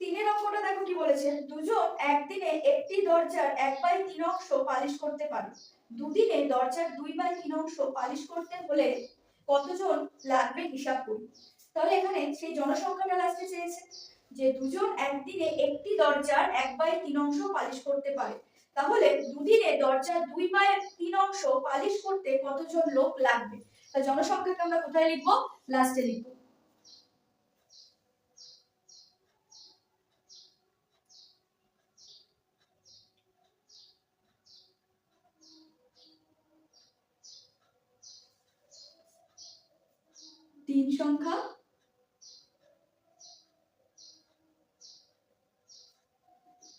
তিনের অঙ্কটা দেখো কি বলেছে? দুজন একদিনে একটি দরজার এক বাই তিন অংশ পালিশ করতে পারে। দুদিনে দরজার দুই বাই তিন অংশ পালিশ করতে হলে কতজন লাগবে হিসাব করি। তাহলে এখানে সেই জনসংখ্যাটা লাস্টে চেয়েছে। যে দুজন একদিনে একটি দরজার এক বাই তিন অংশ পালিশ করতে পারে। তাহলে দুদিনে দরজার দুই বাই তিন অংশ পালিশ করতে কতজন লোক লাগবে? তা জনসংখ্যাকে আমরা কোথায় লিখব? লাস্টে লিখব। তিন সংখ্যা?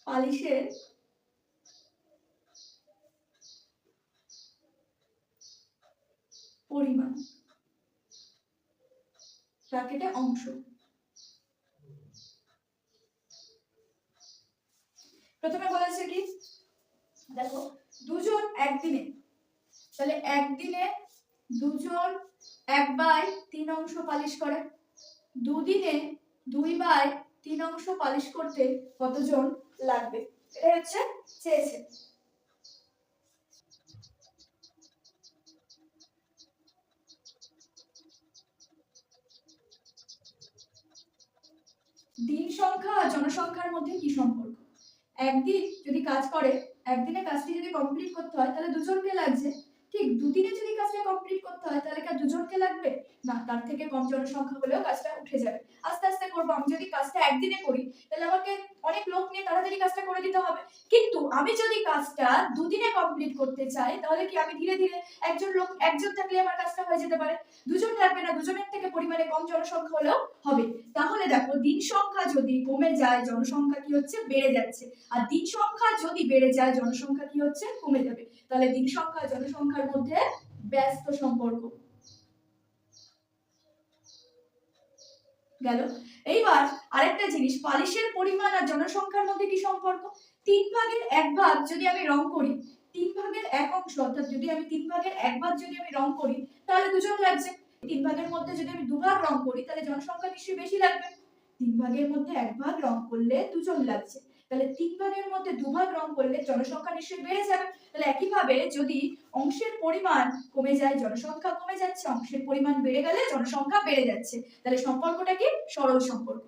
পালিশের পরিমাণ? অংশ। প্রথমে বলেছে কি? দেখো দুজন একদিনে তাহলে একদিনে দুজন এক বাই তিন অংশ পালিশ করে। দুদিনে দুই বাই তিন অংশ পালিশ করতে কতজন লাগবে? এটা হচ্ছে চেয়েছে। দিন সংখ্যা আর জনসংখ্যার মধ্যে কি সম্পর্ক? একদিন যদি কাজ করে, একদিনে কাজটি যদি কমপ্লিট করতে হয়, তাহলে দুজনকে লাগছে। ঠিক দুদিনে যদি কাজটা করতে হয় তাহলে কি দুজনকে লাগবে? না, তার থেকে কম জনসংখ্যা হলেও কাজটা উঠে যাবে। আস্তে আস্তে করব। আমি যদি কাজটা একদিনে করি, তাহলে আমাকে অনেক লোক নিয়ে তাড়াতাড়ি কাজটা করে দিতে হবে। কিন্তু আমি যদি কাজটা দুদিনে কমপ্লিট করতে চাই, তাহলে কি আমি ধীরে ধীরে একজন লোক, একজন থাকলে আমার কাজটা হয়ে যেতে পারে? দুজন লাগবে না, দুজনের থেকে পরিমাণে কম জনসংখ্যা হলেও হবে। তাহলে দেখো, দিন সংখ্যা যদি কমে যায়, জনসংখ্যা কি হচ্ছে? বেড়ে যাচ্ছে। আর দিন সংখ্যা যদি বেড়ে যায়, জনসংখ্যা কি হচ্ছে? কমে যাবে। তাহলে দিন সংখ্যা, জনসংখ্যার মধ্যে ব্যস্ত সম্পর্ক। গেল। এইবার আরেকটা জিনিস, পালিশের পরিমাণ আর জনসংখ্যার মধ্যে কি সম্পর্ক? তিন ভাগের এক ভাগ যদি আমি রং করি, তিন ভাগের এক অংশ, অর্থাৎ যদি আমি তিন ভাগের এক ভাগ যদি আমি রং করি, তাহলে দুজন লাগছে। তিন ভাগের মধ্যে যদি আমি দুভাগ রং করি, তাহলে জনসংখ্যা নিশ্চয়ই বেশি লাগবে। তিন ভাগের মধ্যে এক ভাগ রং করলে দুজন লাগছে। তাহলে তিন ভাগের মধ্যে দুভাগ রং করলে জনসংখ্যা নিশ্চয়ই বেড়ে যাবে। তাহলে একইভাবে যদি অংশের পরিমাণ কমে যায়, জনসংখ্যা কমে যাচ্ছে, অংশের পরিমাণ বেড়ে গেলে জনসংখ্যা বেড়ে যাচ্ছে। তাহলে সম্পর্কটা কি? সরল সম্পর্ক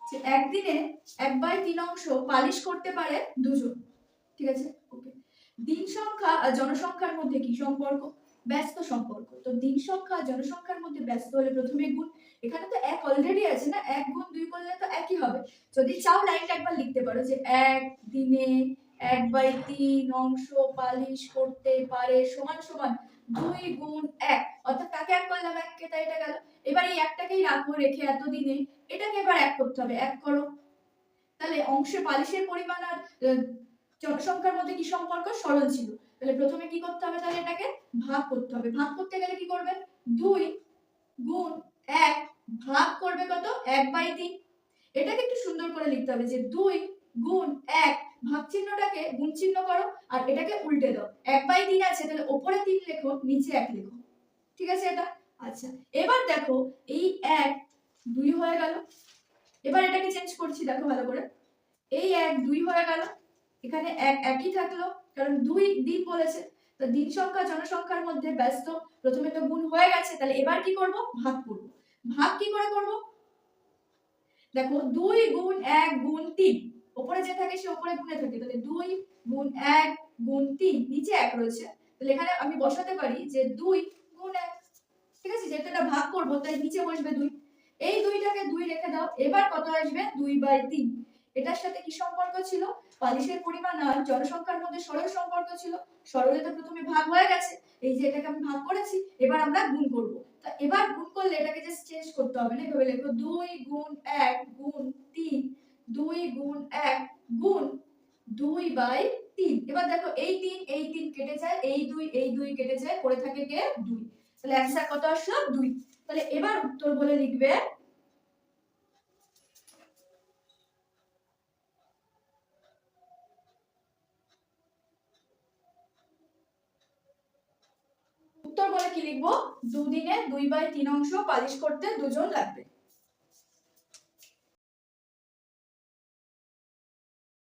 যে একদিনে এক বাই তিন অংশ পালিশ করতে পারে দুজন। ঠিক আছে? ওকে দিন সংখ্যা আর জনসংখ্যার মধ্যে কি সম্পর্ক? ব্যস্ত সম্পর্ক। তো দিন সংখ্যা জনসংখ্যার মধ্যে ব্যস্ত হলে প্রথমে গুণ। এখানে তো এক অলরেডি আছে না? এক গুণ দুই করলে তো একই হবে। যদি চাও লাইনটা একবার লিখতে পারো যে এক দিনে এক বাই তিন অংশ পালিশ করতে পারে সমান সমান দুই গুণ এক। অর্থাৎ কাকে এক করলাম এককে, তাই এটা গেল। এবার এই একটাকেই রাখব রেখে এতদিনে এটাকে এবার এক করতে হবে, এক করো। তাহলে অংশে পালিশের পরিমাণ আর জনসংখ্যার মধ্যে কি সম্পর্ক? সরল ছিল। তাহলে প্রথমে কি করতে হবে তাহলে এটাকে? ভাগ করতে হবে। ভাগ করতে গেলে কি করবে? দুই গুণ এক ভাগ করবে কত? এক বাই তিন। এটাকে একটু সুন্দর করে লিখতে হবে যে দুই গুণ এক ভাগ চিহ্নটাকে গুণ চিহ্ন করো আর এটাকে উল্টে দাও। এক বাই তিন আছে, তাহলে ওপরে তিন লেখো, নিচে এক লেখো। ঠিক আছে এটা? আচ্ছা এবার দেখো এই এক দুই হয়ে গেল। এবার এটাকে চেঞ্জ করছি, দেখো ভালো করে। এই এক দুই হয়ে গেল। এখানে এক একই থাকল, কারণ দুই দিন বলেছে। তো দিন সংখ্যা, জনসংখ্যার মধ্যে ব্যস্ত। প্রথমে তো গুণ হয়ে গেছে, তাহলে এবার কি করব? ভাগ করব। ভাগ কি করে করব? দেখো, দুই গুণ এক গুণ তিন। ওপরে যে থাকে, সে ওপরে গুণে থাকে। তাহলে দুই গুণ এক গুণ তিন, নিচে এক রয়েছে। তাহলে এখানে আমি বসাতে পারি যে দুই গুণ এক। ঠিক আছে? যেহেতু এটা ভাগ করব, তাই নিচে বসবে দুই। এই দুইটাকে দুই রেখে দাও। এবার কত আসবে? দুই বাই তিন। এটার সাথে কি সম্পর্ক ছিল? পালিশের পরিমাণ আর জনসংখ্যার মধ্যে সরল সম্পর্ক ছিল। সরলে তো প্রথমে ভাগ হয়ে গেছে। এই যে এটাকে আমি ভাগ করেছি, এবার আমরা গুণ করব। তা এবার গুণ করলে এটাকে জাস্ট চেঞ্জ করতে হবে না? এভাবে লেখো, দুই গুণ এক গুণ তিন। দুই গুণ এক গুণ দুই বাই তিন। এবার দেখো, এই তিন এই তিন কেটে যায়, এই দুই এই দুই কেটে যায়, পড়ে থাকে কে? দুই। তাহলে অ্যান্সার কত আসলো? দুই। তাহলে এবার উত্তর বলে লিখবে, উত্তর বলে কি লিখব? দুদিনে দুই বাই তিন অংশ পালিশ করতে দুজন লাগবে।